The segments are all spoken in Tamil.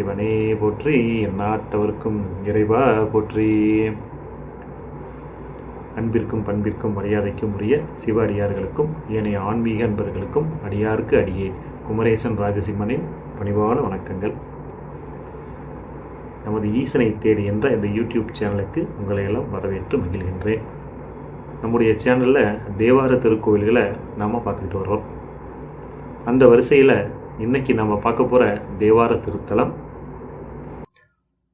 சிவனே போற்றி எந்நாட்டவர்க்கும் இறைவா போற்றி. அன்பிற்கும் பண்பிற்கும் மரியாதைக்கும் உரிய சிவ அடியார்களுக்கும் ஏனைய ஆன்மீக அன்பர்களுக்கும் அடியாருக்கு அடியே குமரேசன் ராஜசிம்மனின் பணிவான வணக்கங்கள். நமது ஈசனை தேடி என்ற இந்த யூடியூப் சேனலுக்கு உங்களை எல்லாம் வரவேற்று மகிழ்கின்றேன். நம்முடைய சேனலில் தேவார திருக்கோவில்களை நாம் பார்த்துக்கிட்டு வர்றோம். அந்த வரிசையில் இன்னைக்கு நம்ம பார்க்க போகிற தேவார திருத்தலம்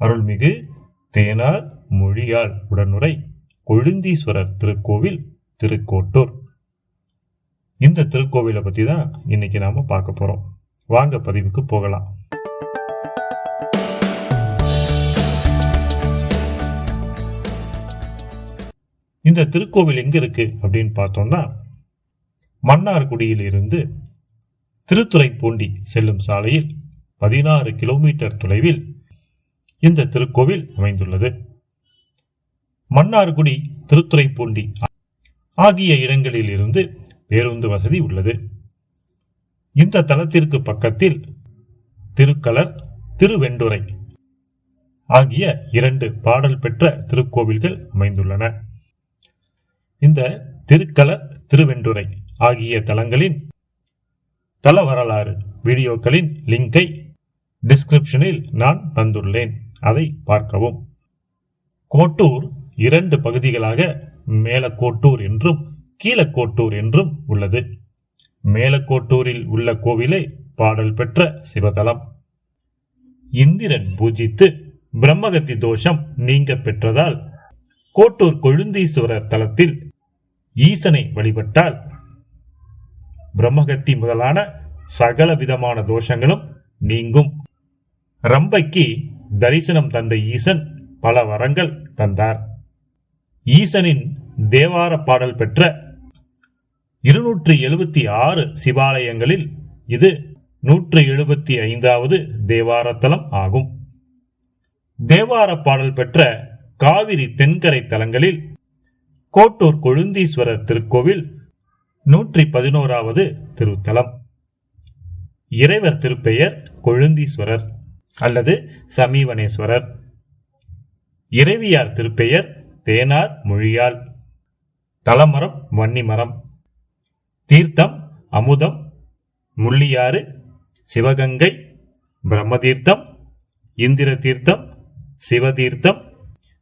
அருள்மிகு தேனார் மொழியாள் உடனுரை கொழுந்தீஸ்வரர் திருக்கோவில் திருக்கோட்டூர். இந்த திருக்கோவிலை பத்தி தான் இன்னைக்கு நாம பார்க்க போறோம். வாங்க பதிவுக்கு போகலாம். இந்த திருக்கோவில் எங்க இருக்கு அப்படின்னு பார்த்தோம்னா மன்னார்குடியில் இருந்து திருத்துறைப்பூண்டி செல்லும் சாலையில் பதினாறு கிலோமீட்டர் தொலைவில் இந்த திருக்கோவில் அமைந்துள்ளது. மன்னார்குடி திருத்துறைப்பூண்டி ஆகிய இடங்களில் இருந்து பேருந்து வசதி உள்ளது. இந்த தலத்திற்கு பக்கத்தில் திருக்கலர் திருவெண்டுரை ஆகிய இரண்டு பாடல் பெற்ற திருக்கோவில்கள் அமைந்துள்ளன. இந்த திருக்கலர் திருவெண்டுரை ஆகிய தலங்களின் தல வரலாறு வீடியோக்களின் லிங்கை டிஸ்கிரிப்ஷனில் நான் தந்துள்ளேன். அதை பார்க்கவும். கோட்டூர் இரண்டு பகுதிகளாக மேலக்கோட்டூர் என்றும் கீழக்கோட்டூர் என்றும் உள்ளது. மேலக்கோட்டூரில் உள்ள கோவிலே பாடல் பெற்ற சிவதலம். இந்திரன் பூஜித்து பிரம்மகத்தி தோஷம் நீங்க பெற்றதால் கோட்டூர் கொழுந்தீஸ்வரர் தலத்தில் ஈசனை வழிபட்டால் பிரம்மகத்தி முதலான சகல விதமான தோஷங்களும் நீங்கும். ரம்பைக்கு தரிசனம் தந்த ஈசன் பல வரங்கள் தந்தார். ஈசனின் தேவார பாடல் பெற்ற இருநூற்றி எழுபத்தி ஆறு சிவாலயங்களில் இது நூற்றி எழுபத்தி ஐந்தாவது தேவாரத்தலம் ஆகும். தேவார பாடல் பெற்ற காவிரி தென்கரை தலங்களில் கோட்டூர் கொழுந்தீஸ்வரர் திருக்கோவில் நூற்றி பதினோராவது திருத்தலம். இறைவர் திருப்பெயர் கொழுந்தீஸ்வரர். அல்லது சமீவனேஸ்வரர் இறைவியார் திருப்பெயர் தேனார் மொழியால். தலமரம் வன்னிமரம். தீர்த்தம் அமுதம் முள்ளியாறு. சிவகங்கை பிரம்மதீர்த்தம் இந்திர தீர்த்தம் சிவதீர்த்தம்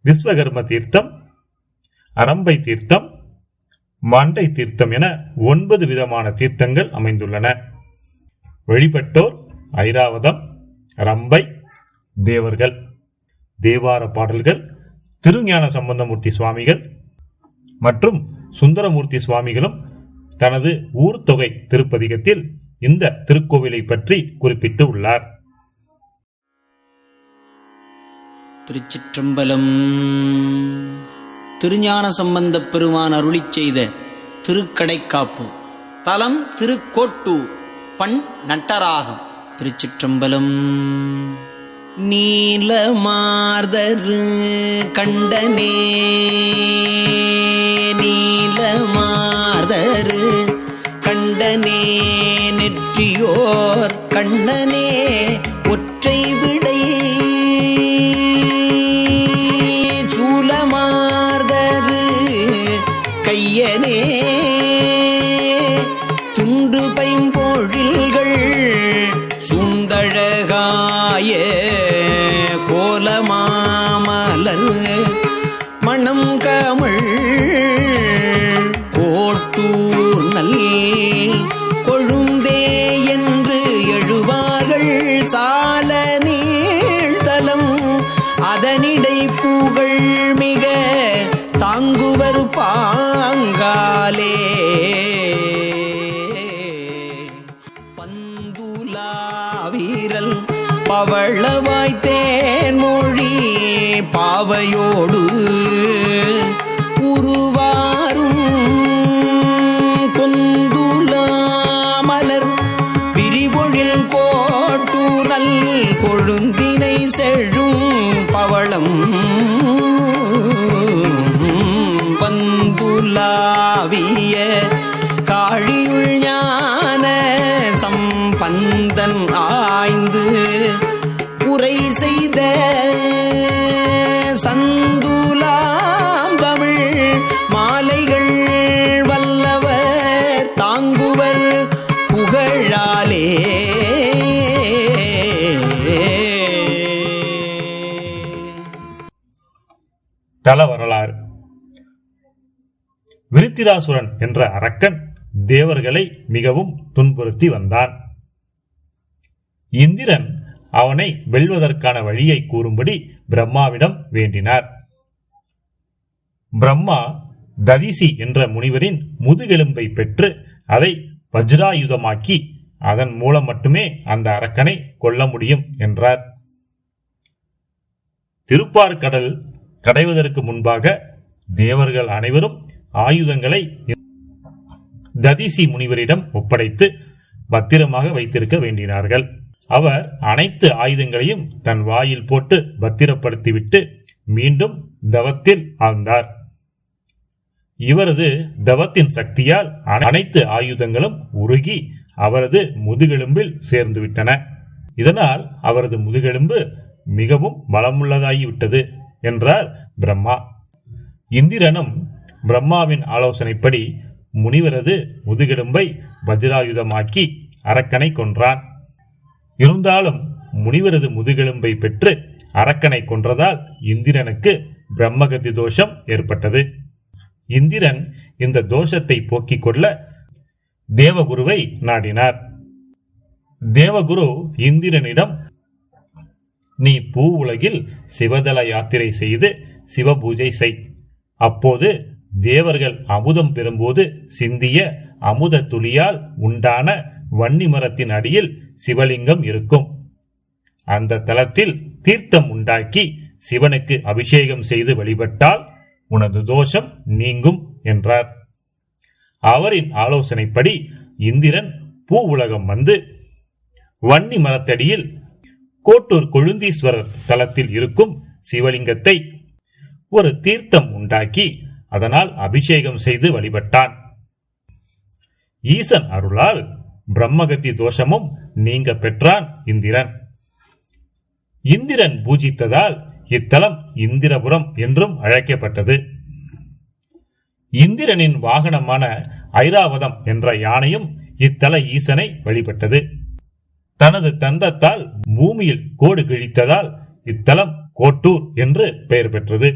விஸ்வகர்ம தீர்த்தம் அரம்பை தீர்த்தம் மண்டை தீர்த்தம் என ஒன்பது விதமான தீர்த்தங்கள் அமைந்துள்ளன. வழிபட்டோர் ஐராவதம் ரம்பை தேவர்கள் தேவார பாடல்கள் திருஞான சம்பந்தமூர்த்தி சுவாமிகள் மற்றும் சுந்தரமூர்த்தி சுவாமிகளும் தனது ஊர்த்தொகை திருப்பதிகத்தில் இந்த திருக்கோவிலை பற்றி குறிப்பிட்டு உள்ளார். திருச்சிற்றம்பலம். திருஞான சம்பந்தப் பெருமான் அருளி செய்த திருக்கடைக்காப்பு. தலம் திருக்கோட்டூர் பண் நட்டராகம். திருச்சிற்றம்பலம். நீலமார்தரு கண்டனே நீலமார்தரு கண்டனே நெற்றியோர் கண்ணனே ஒற்றை விடை. சூலமார்தரு கையனே துண்டு பைம்பொழில் சுந்தழகாய கோலமாமலர் மணம் கமிழ் கோட்டூர் நல் கொழுந்தே என்று எழுவார்கள். சால நீழ்தலம் அதனிடை புகழ் மிக தாங்குவர் பாங்காலே. பவளவாய் தேன்மொழி பாவையோடு உருவா தல வரலாறு. விருத்திராசுரன் என்ற அரக்கன் தேவர்களை மிகவும் துன்புறுத்தி வந்தான். இந்திரன் அவனை வெல்வதற்கான வழியை கூறும்படி பிரம்மாவிடம் வேண்டினார். பிரம்மா ததிசி என்ற முனிவரின் முதுகெலும்பை பெற்று அதை வஜ்ராயுதமாக்கி அதன் மூலம் மட்டுமே அந்த அரக்கனை கொல்ல முடியும் என்றார். திருப்பார்கடல் கடைவதற்கு முன்பாக தேவர்கள் அனைவரும் ஆயுதங்களை ததிசி முனிவரிடம் ஒப்படைத்து பத்திரமாக வைத்திருக்க வேண்டினார்கள். அவர் அனைத்து ஆயுதங்களையும் தன் வாயில் போட்டு பத்திரப்படுத்திவிட்டு மீண்டும் தவத்தில் ஆழ்ந்தார். இவரது தவத்தின் சக்தியால் அனைத்து ஆயுதங்களும் உருகி அவரது முதுகெலும்பில் சேர்ந்துவிட்டன. இதனால் அவரது முதுகெலும்பு மிகவும் பலமுள்ளதாகிவிட்டது. என்றார் பிரம்மா. இந்திரனும் பிரம்மாவின் ஆலோசனைப்படி முனிவரது முதுகெலும்பை வஜ்ராயுதமாக்கி அரக்கனை கொன்றான். இருந்தாலும் முனிவரது முதுகெலும்பை பெற்று அரக்கனை கொன்றதால் இந்திரனுக்கு பிரம்மகதி தோஷம் ஏற்பட்டது. இந்திரன் இந்த தோஷத்தை போக்கிக் கொள்ள தேவகுருவை நாடினார். தேவகுரு இந்திரனிடம் நீ பூ உலகில் சிவதல யாத்திரை செய்து சிவபூஜை செய். அப்போது தேவர்கள் அமுதம் பெறும்போது சிந்திய அமுத துளியால் உண்டான வன்னி மரத்தின் அடியில் சிவலிங்கம் இருக்கும். அந்த தலத்தில் தீர்த்தம் உண்டாக்கி சிவனுக்கு அபிஷேகம் செய்து வழிபட்டால் உனது தோஷம் நீங்கும் என்றார். அவரின் ஆலோசனைப்படி இந்திரன் பூ உலகம் வந்து வன்னி மரத்தடியில் கோட்டூர் கொழுந்தீஸ்வரர் தலத்தில் இருக்கும் சிவலிங்கத்தை ஒரு தீர்த்தம் உண்டாக்கி அதனால் அபிஷேகம் செய்து வழிபட்டான். ஈசன் அருளால் பிரம்மகத்தி தோஷமும் நீங்க பெற்றான் இந்திரன். இந்திரன் பூஜித்ததால் இத்தலம் இந்திரபுரம் என்றும் அழைக்கப்பட்டது. இந்திரனின் வாகனமான ஐராவதம் என்ற யானையும் இத்தல ஈசனை வழிபட்டது. தனது தந்தத்தால் பூமியில் கோடு கிழித்ததால் இத்தலம் கோட்டூர் என்று பெயர் பெற்றது.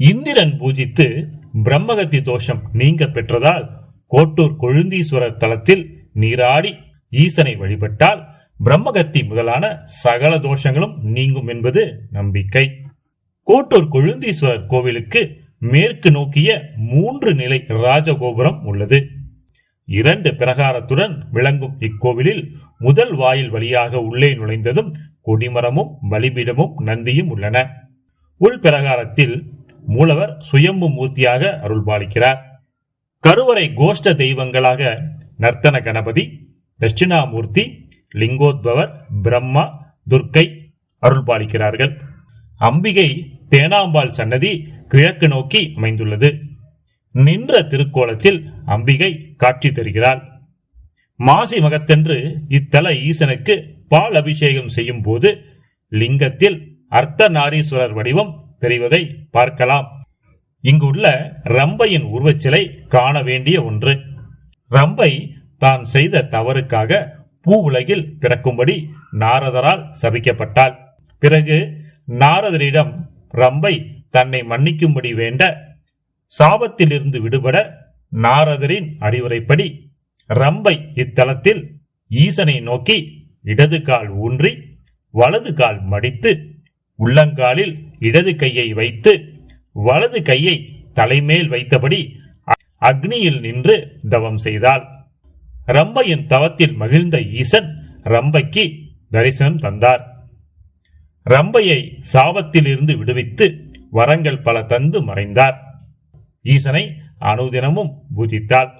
இந்திரன் பூஜித்து பிரம்மகத்தி தோஷம் நீங்க பெற்றதால் கோட்டூர் கொழுந்தீஸ்வரர் தலத்தில் நீராடி ஈசனை வழிபட்டால் பிரம்மகத்தி முதலான சகல தோஷங்களும் நீங்கும் என்பது நம்பிக்கை. கோட்டூர் கொழுந்தீஸ்வரர் கோவிலுக்கு மேற்கு நோக்கிய மூன்று நிலை ராஜகோபுரம் உள்ளது. இரண்டு பிரகாரத்துடன் விளங்கும் இக்கோவிலில் முதல் வாயில் வழியாக உள்ளே நுழைந்ததும் கொடிமரமும் பலிபீடமும் நந்தியும் உள்ளன. உள் பிரகாரத்தில் மூலவர் சுயம்பு மூர்த்தியாக அருள்பாலிக்கிறார். கருவறை கோஷ்ட தெய்வங்களாக நர்த்தன கணபதி தட்சிணாமூர்த்தி லிங்கோத்பவர் பிரம்மா துர்க்கை அருள்பாலிக்கிறார்கள். அம்பிகை தேனாம்பாள் சன்னதி கிழக்கு நோக்கி அமைந்துள்ளது. நின்ற திருக்கோலத்தில் அம்பிகை காட்சி தருகிறாள். மாசி மகத்தென்று இத்தல ஈசனுக்கு பால் அபிஷேகம் செய்யும் போது லிங்கத்தில் அர்த்த நாரீஸ்வரர் வடிவம் தெரிவதை பார்க்கலாம். இங்குள்ள ரம்பையின் உருவச்சிலை காண வேண்டிய ஒன்று. ரம்பை தான் செய்த தவறுக்காக பூ உலகில் பிறக்கும்படி நாரதரால் சபிக்கப்பட்டாள். பிறகு நாரதரிடம் ரம்பை தன்னை மன்னிக்கும்படி வேண்ட சாபத்திலிருந்து விடுபட நாரதரின் அறிவுரைப்படி ரம்பை இத்தலத்தில் ஈசனை நோக்கி இடது கால் ஊன்றி வலது கால் மடித்து உள்ளங்காலில் இடது கையை வைத்து வலது கையை தலைமேல் வைத்தபடி அக்னியில் நின்று தவம் செய்தாள். ரம்பையின் தவத்தில் மகிழ்ந்த ஈசன் ரம்பைக்கு தரிசனம் தந்தார். ரம்பையை சாபத்திலிருந்து விடுவித்து வரங்கள் பல தந்து மறைந்தார். ஈசனை அனுதினமும் பூஜித்தாள்.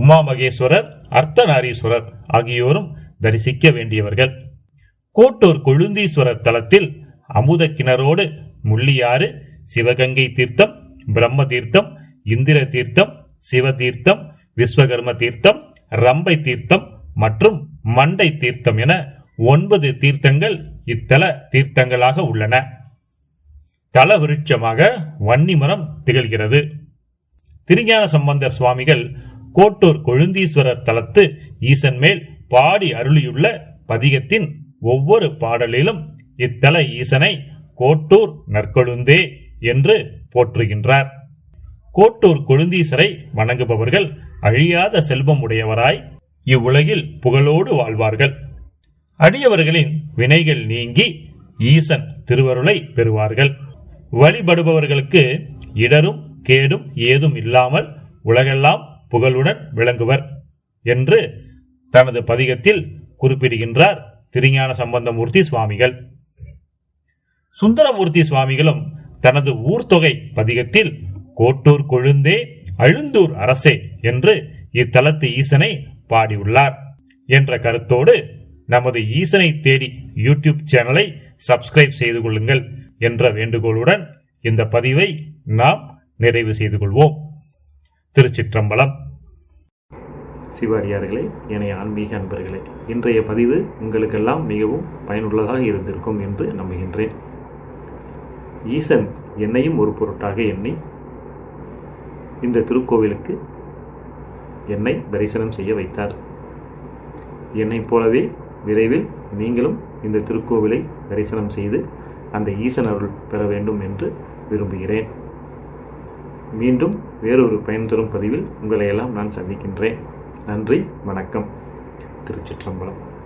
உமா மகேஸ்வரர் அர்த்தநாரீஸ்வரர் ஆகியோரும் தரிசிக்க வேண்டியவர்கள். கோட்டூர் கொழுந்தீஸ்வரர் தலத்தில் அமுத கிணறோடு முள்ளியாறு சிவகங்கை தீர்த்தம் பிரம்ம தீர்த்தம் இந்திர தீர்த்தம் சிவ தீர்த்தம் விஸ்வகர்ம தீர்த்தம் ரம்பை தீர்த்தம் மற்றும் மண்டை தீர்த்தம் என ஒன்பது தீர்த்தங்கள் இத்தல தீர்த்தங்களாக உள்ளன. தல விருட்சமாக வன்னிமரம் திகழ்கிறது. திருஞான சம்பந்தர் சுவாமிகள் கோட்டூர் கொழுந்தீஸ்வரர் தலத்து ஈசன் மேல் பாடி அருளியுள்ள பதிகத்தின் ஒவ்வொரு பாடலிலும் இத்தல ஈசனை கோட்டூர் நற்கொழுந்தே என்று போற்றுகின்றார். கோட்டூர் கொழுந்தீசரை வணங்குபவர்கள் அழியாத செல்வம் உடையவராய் இவ்வுலகில் புகழோடு வாழ்வார்கள். அடியவர்களின் வினைகள் நீங்கி ஈசன் திருவருளை பெறுவார்கள். வழிபடுபவர்களுக்கு இடரும் கேடும் ஏதும் இல்லாமல் உலகெல்லாம் புகழுடன் விளங்குவர் என்று தனது பதிகத்தில் குறிப்பிடுகின்றார் திருஞான சம்பந்தமூர்த்தி சுவாமிகள். சுந்தரமூர்த்தி சுவாமிகளும் தனது ஊர்த்தொகை பதிகத்தில் கோட்டூர் கொழுந்தே அழுந்தூர் அரசே என்று இத்தலத்து ஈசனை பாடியுள்ளார் என்ற கருத்தோடு நமது ஈசனை தேடி யூடியூப் சேனலை சப்ஸ்கிரைப் செய்து கொள்ளுங்கள் என்ற வேண்டுகோளுடன் இந்த பதிவை நாம் நிறைவு செய்து கொள்வோம். திருச்சிற்றம்பலம். சிவாரியார்களே என ஆன்மீக அன்பர்களே இன்றைய பதிவு உங்களுக்கெல்லாம் மிகவும் பயனுள்ளதாக இருந்திருக்கும் என்று நம்புகின்றேன். ஈசன் என்னையும் ஒரு பொருட்டாக எண்ணி இந்த திருக்கோவிலுக்கு என்னை தரிசனம் செய்ய வைத்தார். என்னைப் போலவே விரைவில் நீங்களும் இந்த திருக்கோவிலை தரிசனம் செய்து அந்த ஈசன் அருள் பெற வேண்டும் என்று விரும்புகிறேன். மீண்டும் வேறொரு பயன் தரும் பதிவில் உங்களை எல்லாம் நான் சந்திக்கின்றேன். நன்றி வணக்கம். திருச்சிற்றம்பலம்.